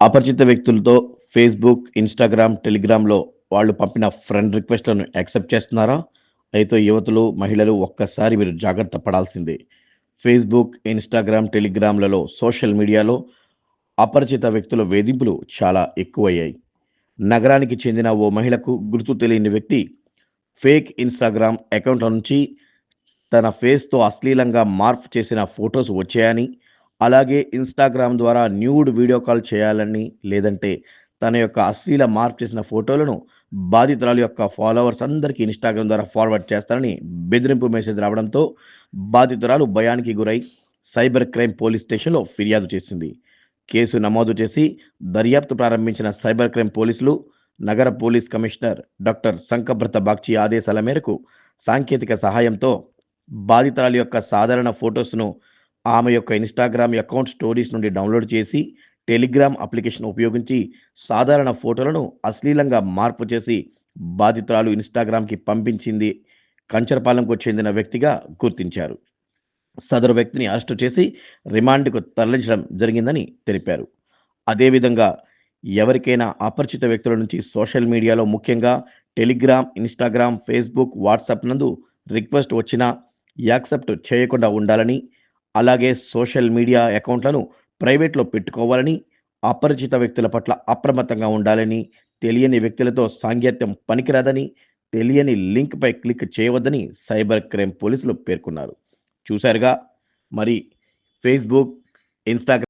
అపరిచిత వ్యక్తులతో Facebook Instagram టెలిగ్రామ్లో వాళ్ళు పంపిన ఫ్రెండ్ రిక్వెస్ట్లను యాక్సెప్ట్ చేస్తున్నారా? అయితే యువతులు మహిళలు ఒక్కసారి మీరు జాగ్రత్త పడాల్సిందే. ఫేస్బుక్ ఇన్స్టాగ్రామ్ టెలిగ్రామ్లలో సోషల్ మీడియాలో అపరిచిత వ్యక్తుల వేధింపులు చాలా ఎక్కువయ్యాయి. నగరానికి చెందిన ఓ మహిళకు గుర్తు తెలియని వ్యక్తి ఫేక్ ఇన్స్టాగ్రామ్ అకౌంట్ల నుంచి తన ఫేస్తో అశ్లీలంగా మార్పు చేసిన ఫొటోస్ వచ్చాయని అలాగే ఇన్స్టాగ్రామ్ ద్వారా న్యూడ్ వీడియో కాల్ చేయాలని లేదంటే తన యొక్క అశ్లీల మార్క్ చేసిన ఫోటోలను బాధితురాలు యొక్క ఫాలోవర్స్ అందరికీ ఇన్స్టాగ్రామ్ ద్వారా ఫార్వర్డ్ చేస్తారని బెదిరింపు మెసేజ్ రావడంతో బాధితురాలు భయానికి గురై సైబర్ క్రైమ్ పోలీస్ స్టేషన్లో ఫిర్యాదు చేసింది. కేసు నమోదు చేసి దర్యాప్తు ప్రారంభించిన సైబర్ క్రైమ్ పోలీసులు నగర police commissioner doctor Sankhabrata Bagchi ఆదేశాల మేరకు సాంకేతిక సహాయంతో బాధితురాలి యొక్క సాధారణ ఫొటోస్ను ఆమె యొక్క ఇన్స్టాగ్రామ్ అకౌంట్ స్టోరీస్ నుండి డౌన్లోడ్ చేసి టెలిగ్రామ్ అప్లికేషన్ ఉపయోగించి సాధారణ ఫోటోలను అశ్లీలంగా మార్పు చేసి బాధితురాలు ఇన్స్టాగ్రామ్కి పంపించింది. కంచరపాలెంకు చెందిన వ్యక్తిగా గుర్తించారు. సదరు వ్యక్తిని అరెస్టు చేసి రిమాండ్కు తరలించడం జరిగిందని తెలిపారు. అదేవిధంగా ఎవరికైనా అపరిచిత వ్యక్తుల నుంచి సోషల్ మీడియాలో ముఖ్యంగా టెలిగ్రామ్ ఇన్స్టాగ్రామ్ ఫేస్బుక్ వాట్సాప్ నందు రిక్వెస్ట్ వచ్చినా యాక్సెప్ట్ చేయకుండా ఉండాలని అలాగే సోషల్ మీడియా అకౌంట్లను ప్రైవేట్లో పెట్టుకోవాలని అపరిచిత వ్యక్తుల పట్ల అప్రమత్తంగా ఉండాలని తెలియని వ్యక్తులతో సాంగత్యం పనికిరాదని తెలియని లింక్పై క్లిక్ చేయవద్దని సైబర్ క్రైమ్ పోలీసులు పేర్కొన్నారు. చూశారుగా? మరి ఫేస్బుక్ ఇన్స్టాగ్రామ్